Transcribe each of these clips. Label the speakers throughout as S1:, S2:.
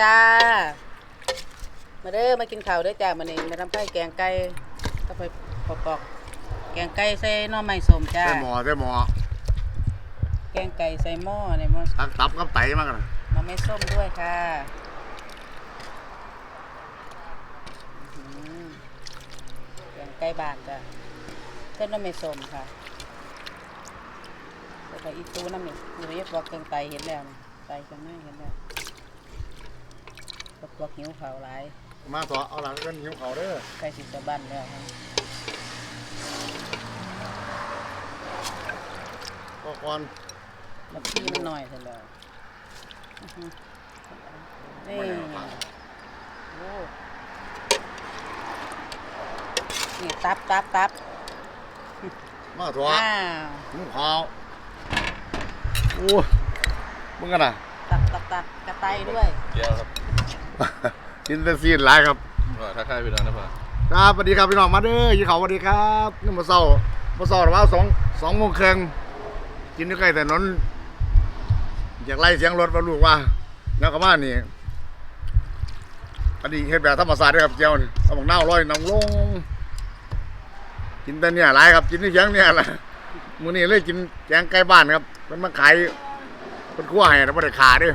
S1: จ้า มาเด้อมากินข้าวเด้อจ้ามานี่มาทำไข่แกงไก่ก็ไปปอกๆแกงไก่ใส่หน่อไม้ส้มจ้า
S2: ใส่หมอใส่หมอ
S1: แกงไก่ใส่หม้อในหม้อ
S2: ทักตับกับไตมากกัน
S1: หน่อไม้ส้มด้วยค่ะอื้อหือแกงไก่บาทจ้ะเส้นหน่อไม้ส้มค่ะแล้วก็อีตูน้ำนี่อยู่ในบอกเครื่องไตเห็นแล้วนี่ไตข้างในเห็นแล้ว ปวกหิวเขาวหลาย
S2: มาต่อเอาหลังกันหิวเขาเด้อ
S1: ใกล้สิจะบันแล้วครับ
S2: ก็ก่อน
S1: แล้วพี่มันหน่อยเสร็จแล้วอื้อหือนี่โอ้นี่ตับตับตับ
S2: มาถั่ว
S1: อ้าว
S2: หิวเขาโอ้มึงกันน่ะ
S1: ตับตับตับกระไตด้วย
S3: เกี่ยวครับ
S2: กินแต่ซีนหลายครับ
S3: ว่าทักทายพี่น้องนะพ่อ
S2: ครับสวัสดีครับพี่น้องมาเด้อยี่เขาสวัสดีครับนี่มาเศร้ามาเศร้าหรือว่าสองสองโมงครึ่งกินอยู่ใกล้แต่นนอยากไล่เสียงรถมาลูกว่าแล้วก็มานี่อันนี้เฮ็ดแบบธรรมศาสตร์ด้วยครับเจียวนี่เอาบักนาวร้อยน้ำลง กินแต่เนี่ยหลายครับกินที่เสียงเนี่ยแหละมื้อนี้เลยกินแกงไก่บ้านครับ มันมาขายเป็นขั้วให้นะบ่ได้ขาเด้วย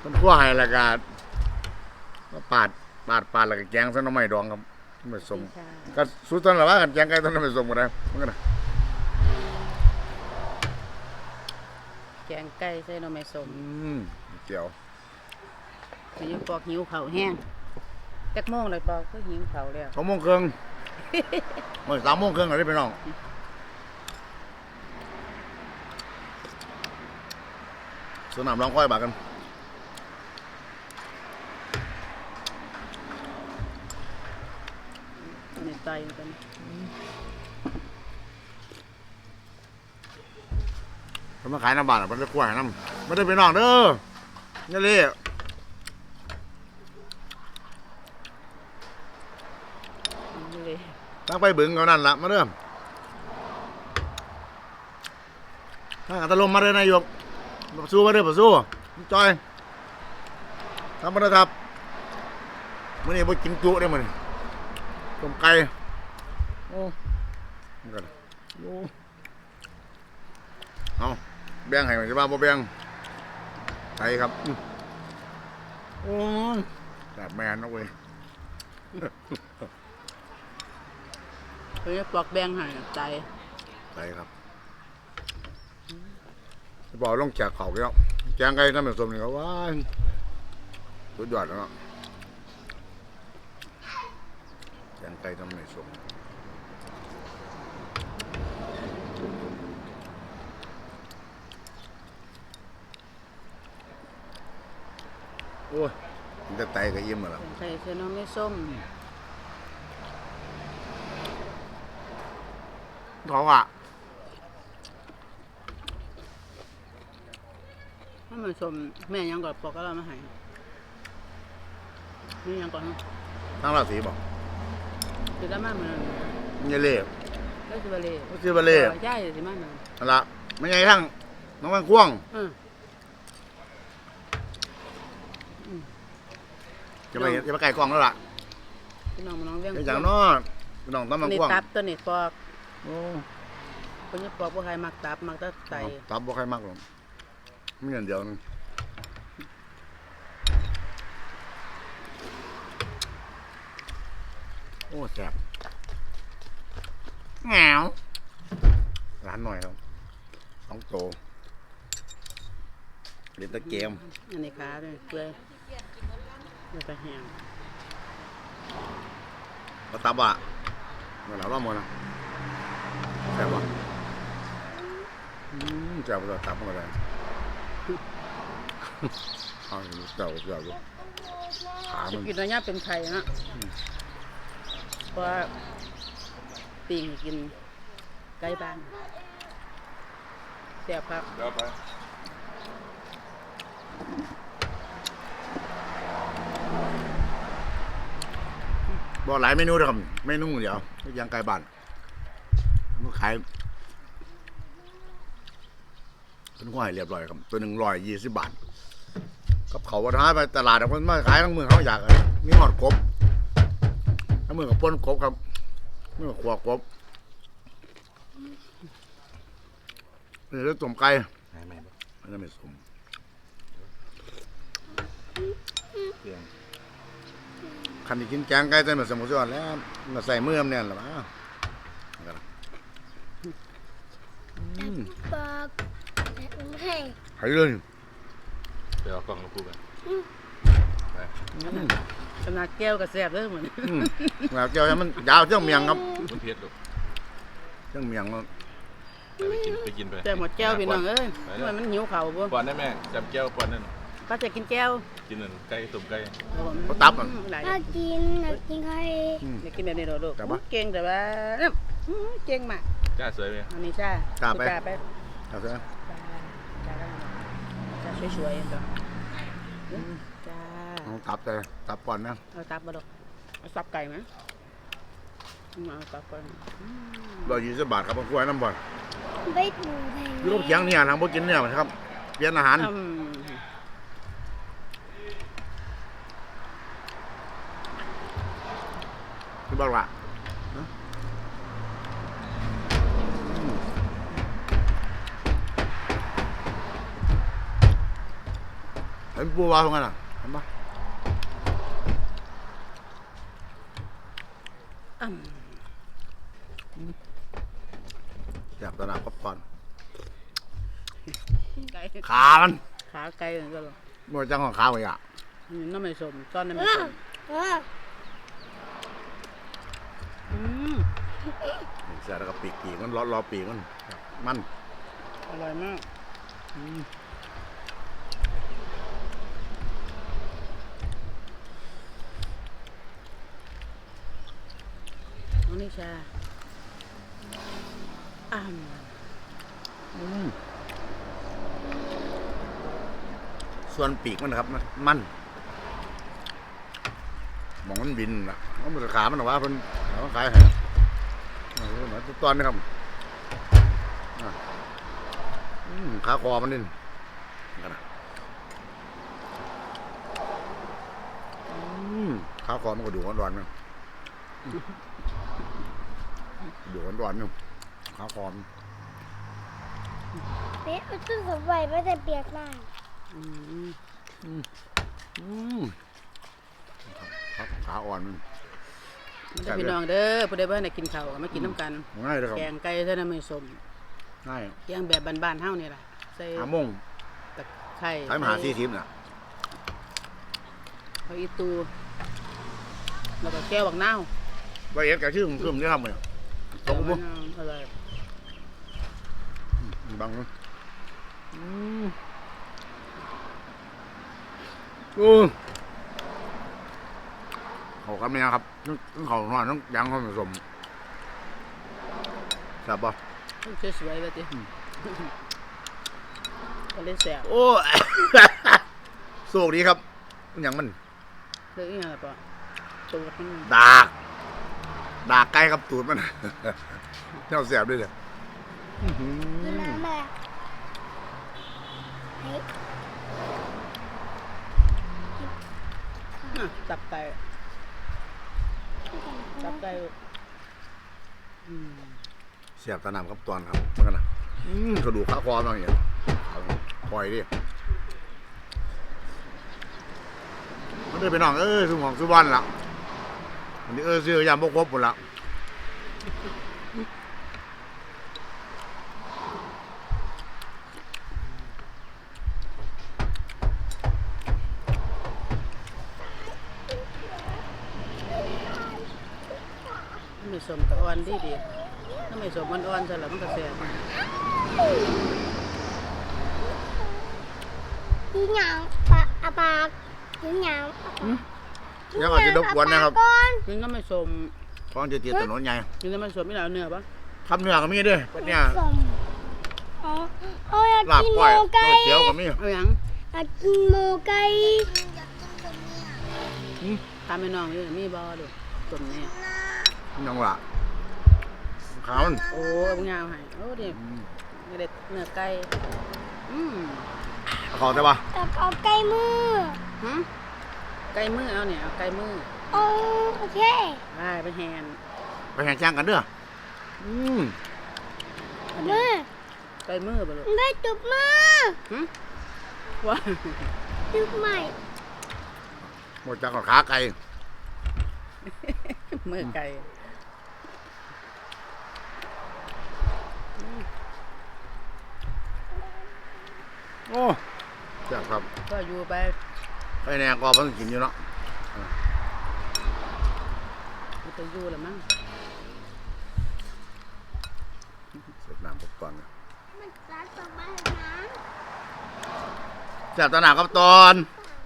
S2: เป็นขั้วให้แล้วก็มา ปาดปาดปาดแล้วก็แกงใส่หน่อไม้ดองครับไม่สมก็สุดตอนละว่ากันแกงไก่ตอนนั้นไม่สมกันได้มันก็ได้
S1: แกงไก่ใส่หน่อไม้ส้ม
S2: อืมเจียว
S1: มีปอกหิวเขาวแห้งจักโมงเลยปอกก็หิวเขาวแล้ว
S2: สองโมงครึ่งเมื่อสามโมงครึ่งอะไรไปน้องสนามร้องค่อยบากกัน
S1: ในไตกัน
S2: เขามาขายน้ำบาทมันจะกล้วยน้ำไม่ได้ไปน้องเด้อนี่เลย
S1: นี่เลย
S2: ตั้งไปบึงเอานั่นละมาเริ่มถ้าอัตลมมาเลยนายกมาสู้มาเด้อมาสู้จอยทำมาเด้อครับมื่อนี้ไปกินจุได้อมื่อนี้ต้มไก่ โอ้มันกันโอ้เอาแบ่งให้มันจะบ้าบ่แบ่งไก่ครับอื้อโอ้ยแบบแมนนะเว้ย
S1: เพิ่นปอกแบงให้ไต
S2: ไปครับบอกลงจากเขาแล้วแกงไก่น้ำเป็นสมนี่ก็ว้ายสุดยอดแล้วเนาะแกงไก่น้ำเป็นสม โอ้ยมันจะไตก็ยิ้มแล้ว
S1: แกงไก่ใส่หน่อไม้ส้ม
S2: ท้องอะ
S1: หน่อไม้ส้มแม่ยังก็ปอกก็เรามาให้นี่ยังก่อนเนาะ
S2: ทั้งราศีบอก
S1: สิได้มาเหมือน
S2: มันจะเล่
S1: ก็สิบาเล่
S2: มันจะบาเล่
S1: ใช่สิมาเหมือน
S2: นั่นละไม่ไงทั้งน้องมันควง
S1: เออ
S2: จะไปจะไปไก่กล้องแล้วล่ะ
S1: พี่น้องมาน้องเวียง
S2: ไอ้อย่างน้อพี่น้องต้องมัน
S1: นี่
S2: ควง
S1: ตับตัวนี้ปอก
S2: โอ้
S1: เพิ่นจะปอกบ่ใครมักตับมักแต่ไต
S2: ตับบ่ใครมากหรอกไม่เงินเดียวนึงโอ้แซ่บแงวร้านหน่อยครับสองโตเล่นแตะเกม
S1: อันนี้ขาด้วยเปื่อย แล้วก็แห้ง
S2: ก็ตับอะเมื่อเราล่อมดนะแซ่บว่ะอืมแซ่บว่ะตับมันก็ได้เอาอยู่เจ้าเจ้าอยู่ขามัน
S1: กินระยะเป็นไข่นะเพราะว่าปิงกินไก่บ้านแซ่บครับ
S3: เดี๋ยวไป
S2: บอกหลายเมนูเลยครับเมนูเดียวย่างไก่บ้านมันขายเป็นห้อยเรียบร้อยครับ ตัวหนึ่งร้อยยี่สิบบาทกับเขาวันท้ายไปตลาดมันมาขายทั้งเมืองเขาอยากอะมีหอดกบทั้งเมืองกับปนกบครับเมืองกับขวกบนี่เรื่องต้มไก่
S3: หายไหมบ่
S2: อันนั้นไม่สม
S3: เรื่อง
S2: คันที่กินแกงไก่ใส่มาสมุนไพรแล้วมาใส่มือมนเนี่ยหรอวะอืม
S4: บอกให้
S2: หายเลย
S3: ไปเอากล่องมาคู่กันไป
S2: อืม
S1: ขนาดแก้วก็แซ่บเด้อเหมือน
S2: อืมแล้วเจ้ามันยาวเจ้าเมียงครับ
S3: มันเพียรลูก
S2: เจ้าเมียงมัน
S3: ไปกินไปกินไป
S1: แต่หมดแก้วพี่น้องเอ้ย
S3: ไป
S1: ทำ
S3: เล
S1: ไม
S3: ย
S1: มันหิวเข่าวบ่
S3: ปอนได้แม่จำแก้วปอนนั่น
S1: ก็จะกินแก้ว
S3: กินนั่นไก่ตุ่มไก่
S2: เขาตับอะ
S1: หลาย
S4: อยากกินอยากกินใคร
S2: อืม
S1: อยากกินแบบนี้เหรอลูก
S2: แต่ว่า
S1: เก่งแต่ว่าอื้อเก่งมาก
S3: จ้าสวยไหม
S1: อันนี้จ้าก
S2: ล้าไป
S1: จ้าไป
S2: เอาเถอะ
S1: จ้าจ้าจ้าสวยๆจ้าจ้า
S2: เอาตับแต่ตับก่อนนะ
S1: เอาตับมาดอกเอาสับไก่ไหมมาเอาตับก่อน
S2: ร้อยยี่สิบบาทครับผมกล้วยน้ำบ่อย
S4: ไม่ถูกแพง
S2: อยูโรปเคียงเนี่ยทางพวกกินเนี่ยนะครับเปลี่ยนอาหาร
S1: อืม
S2: ที่ บอกว่านะอืมเห็นปูวาตรงนั้นอะเห็นปะ
S1: อืม
S2: อยากตระหนักกับก่อน
S1: ไก่
S2: ขามัน
S1: ขาไก่นั่นก็หรอ
S2: มันจังของขาไว้อะ
S1: นี่น้ำไม่สมต้อนน้ำ
S4: เอ
S1: ไม่
S4: อ
S1: สม
S4: เออ
S1: อืม
S2: เสียแล้วก็ปีกปีกมันรอรอปีกมัน มัน
S1: อร่อยมากน้องนิชาอ่า
S2: อืมส่วนปีกมันนะครับ มันมันหมองมันบินนะมันเป็นขา มันหรอวะเพิ่นขามันขายให้เอาเหมือน ทุกตอนนะครับอะอืมขาคอมันนี่กันนะอืมขาคอมันก็ดูร้อนๆนะอืมดูร้อนๆอยู่ขาคอมัน
S4: เป๊ะเอาต้นสมไว้ไม่ได้เปียกมาก
S1: อืม
S2: อืมครับขาอ่อนมัน
S1: มันจะพี่น้องเด้อผู้ใดบ้านไหนกินข้าวก็มากินน้ำกัน
S2: ง่ายเลยครับ
S1: แกงไก่ใส่น้ำไม่สม
S2: ง่าย
S1: แกงแบบบ้านๆเฮานี่ล่ะใส่
S2: หาโมง
S1: ตะไคร้
S2: ขายมหาซีทิมน่ะ
S1: เขาอีตูแล้วก็แก้วบักนาว
S2: ใบเอ็ดกับชื่อผมชื่อผมได้ทำเลยตรงมุ้ง
S1: อร่อย
S2: บังนะอืมอือ เขาคำนี้ครับต้องเขาหน่อยต้องยังเขาผสมครับป่ะ
S1: สวยๆแบบนี้ก็เลยแซ่บ
S2: โอ้โชคดีครับอย่างมัน
S1: เรื่องอีหยังล่ะปะตูดมัน
S2: ดากดากใกล้กับตูดมันเจ้าแสบด้วยเลยอื้อหื
S4: กิน
S2: อ
S4: น้ำแม่เฮ้ย
S1: อะตับไก่ จับไก่อืม
S2: เสียบตะนำครับตอนครับเมือนกันนะอืมกระดูกขาคอมาอย่างเงี้ยปล่อยดิมันได้ไปน้องเออสุหมองสุวรรณละวันนี้เออเสื้อยามบกครบหมดละ
S1: น้ำไม่ส มกับอ่อนดีดีน้ำไม่สมมันอ่อนๆซะแล้วมันก็แซ่บ
S4: กินหยังปะอาปากกินหยังอาปาก
S2: ยังอาจจะรบกวนนะครับ
S4: ก่อน
S1: กินน้ำไม่สม
S2: คลองจะเตียถนนใหญ่
S1: กินน้ำไม่สมไม่เอาเนื้อปะ
S2: ทำเนื้อก็มีด้วยเป็นเนี่ย
S4: สมอ๋อเอาอยาก
S2: ลาบ
S4: กิน
S2: ก้
S4: โม
S2: อย
S4: ไก่
S2: ก๋วยเตี๋ยวก็มี
S1: เอาหยัง
S4: อยากกินโมไก่
S1: ทำให้น้องอยู่มีบ่ดูสมเนี่ย
S2: ยังว่า ขาวมัน
S1: โอ้เอางามให้โอ้ดิ
S2: อืม
S1: ไม่ได้เนื้อไก่อืม
S2: เอาขอได้ปะ
S4: แล้วก็เอาใกล้มือ
S1: หึไก่มือเอาเนี่ยเอาไก่มือ
S4: โอ้โอเค
S1: ไปไปแฮน
S2: ไปแข่งจ้างกันเด้ออืม
S1: อันนี้
S4: มือ
S1: ไก่มือบ่ลูก
S4: ได้จุบมือ
S1: หึว่า
S4: จุบใหม่
S2: หมดจากกับขาไก่
S1: มือไก่
S2: โอ้แซ่บครับ
S1: ก็อยู่ไป
S2: ไปแน่ก็เพิ่งกินอยู่เนาะ
S1: มันจะอยู่ละมั้ง
S2: เสร็จน้ำปุ๊บก่อนนะ
S4: มันจะต่อมานะ
S2: แซ่บตะหนาครับตอน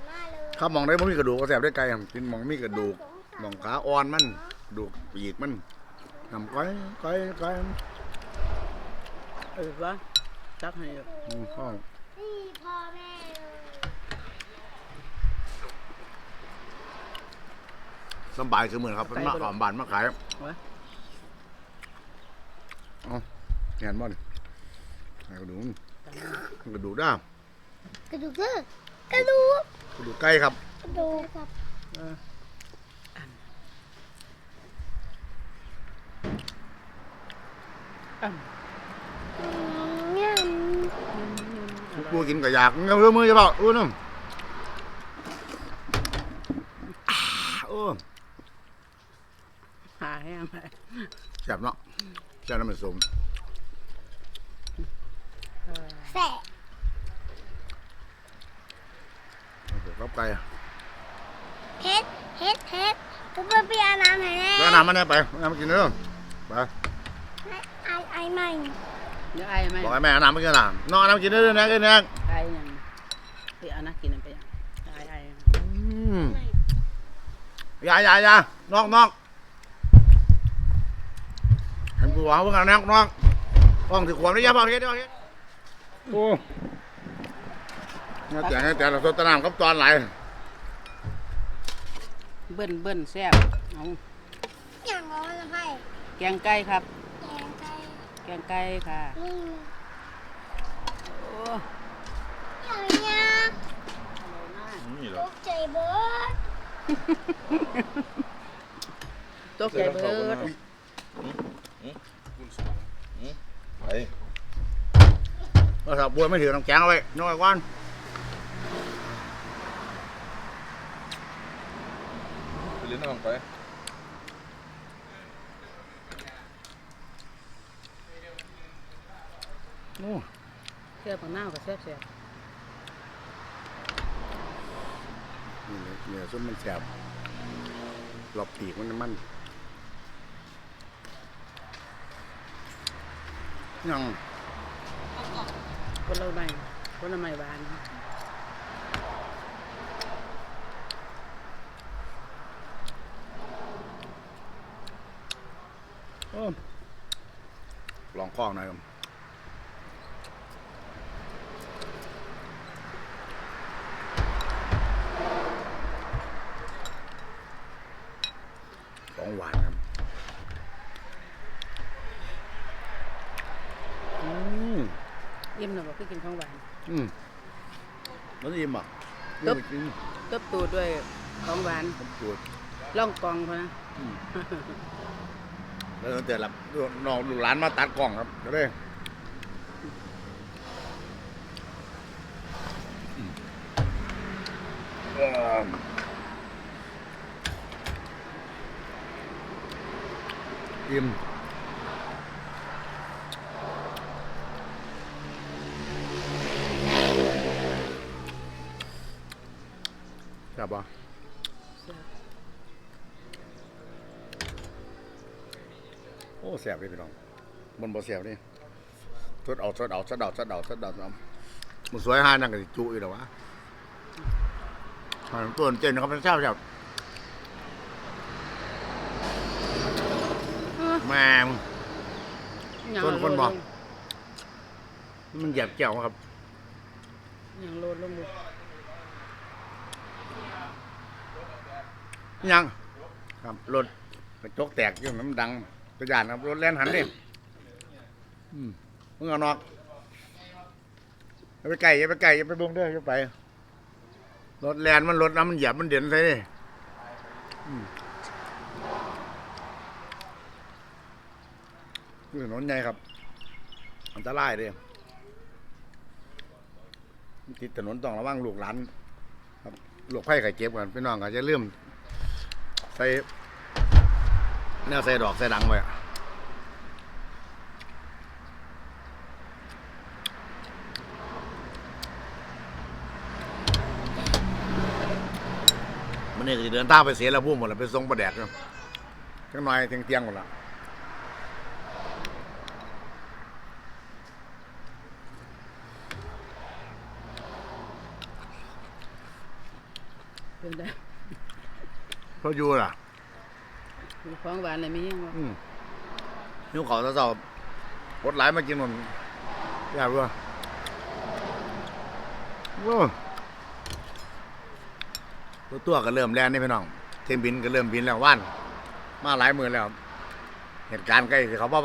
S4: มาเลย
S2: ข้าวมองได้บ่มีกระดูกก็แซ่บได้ไก่ครับกินมองมีกระดูกมองขาอ่อนมันกระดูกปีกมันนำก้อยก้อยก้อย
S1: เออว่าตักให้
S2: อืมข้าว
S4: นี่พ่อแม่เลย
S2: สำบายคือเหมือนครับเป็นมะขามบานมาขาย
S1: วะ
S2: แงนบ่นให้กระดูกมันกระดูกด้าม
S4: กระดูกเด้อกระดูก
S2: กระดูกไก่ครับ
S4: กระดูกครับ
S1: เอออันอัน
S4: อืมเนี่ย
S2: กูกินก็อยากเงาเรื่องมือจะเปล่าอู้น้ำอ่าโอ้
S1: หาแห้งไป
S2: แซ่บเนาะแซ่บน้ำมันสม
S1: เออ
S4: แสะ
S2: กับไก่
S4: เฮ็ดเฮ็ดเฮ็ดทุบเปียน้ำให้แน่
S2: แล้วน้ำมันเนี่ยไปน้ำมากินเด้อไป
S4: ไอไอใหม่
S1: เดี๋ยวไอ้ไหม
S2: บอกให้แม่เอาน้ำมากินน้ำน้องเอาน้ำกินเด้อนะกินนะ
S1: ไอ้ยังไปเอานักกินมันไปยังไอ้ไอ้
S2: อืมอย่าอย่าอย่านอกนอกเห็นกู วเพิ่งเอานอกนอกต้องถือขวดได้ยังเปล่าเฮ็ดเดียวเฮ็ดโอ้เนี่ยแต่เนี่ยแต่เราตะน้ำกับตอนไหล
S1: เบิ้นเบิ้นแซ่บเอา
S4: อย่างร้อนละให้
S1: แกงไก่ครับ
S4: แกงไก่
S1: แกงไก่ค่ะโอ้
S4: อย่างเนี้ย
S3: นี่เหรอตก
S4: ใจเบิร์ด
S1: ตกใจเบิด
S3: ไป
S2: เราสับบัวไม่ถือน้ำแข็งเอาไว้น้อยกว่า
S3: ไปเล่นน้ำไป
S2: โอ้
S1: แซ่บของหน้าก็แซ่บแซ่บ
S2: นี่เลยเนี่ยส้มมันแสบหลบปีกมันมันยัง
S1: คนละไม้คนละไม้หวาน
S2: โอ้ลองคล้องหน่อยครับของหวานครับอืม
S1: อิ่มนะบอกคือกินของหวาน
S2: อืมมันอิ่มอะ
S1: ครับ
S2: อิ่มกิน
S1: ตบตูดด้วยของหวาน
S2: มันปวด
S1: ล่องกองพอนะ
S2: อืมแล้วตั้งแต่หลับน้องลูกหลานมาตัดกล่องครับก็ได้อืมเอิ่มอิ่ม บปะ
S1: แซ่บ
S2: โอ้แสบเลยพี่น้องบนบ่แสบนี่ทดเอาทดเอาทดเอาทดเอาทดเอาน้ำมันสวยหานั่งกับจุอยู่แล้ววะอ่าตัวเจนนะครับเป็นเช้าเช้าแม่ง
S1: ยัง
S2: คนคนบอก
S1: โลลง
S2: มันเหยียบเกี่ยวครับ
S1: ยังโลดลงเล ย
S2: ยังครับรถกระจกแตกอยู่น้ำดังกระยานครับรถแล่นหันดิอืมมึงเอานอกไปอย่าไปไกลอย่าไปไกลอย่าไปเบิ่งเด้ออย่าไปรถแลนมันรถน้ำมันเหยียบมันเด่นใส่นี่อืมคือถนนใหญ่ครับ อันตรายเด้ติดถนนต้องระวังลูกหลานครับลูกไผ่ไข่เจ็บกันพี่น้องก็จะเริ่าลืม ใส่แนวใส่ดอกใส่ดังไว้อะมันนี่จะเดินทาไปเสียแล้วพูดหมดแล้วไปส่งประแดดเนาะจังหน่อยเที่ยงเทียงหมดละ
S1: เป็นได้
S2: เพราะอยู่ล่ะ
S1: มีของหวานอะไรมียังบ่
S2: อืมนิ้วเขาเศร้าๆปดไหลายมากินมันอยากรู้ว่าว้าวตัวตัวก็เริ่มแล่นนี่พี่น้อง เทมบินก็เริ่มบินแล้วว่าน มาหลายมือแล้ว เหตุการณ์ใกล้สิเขาบอกว่า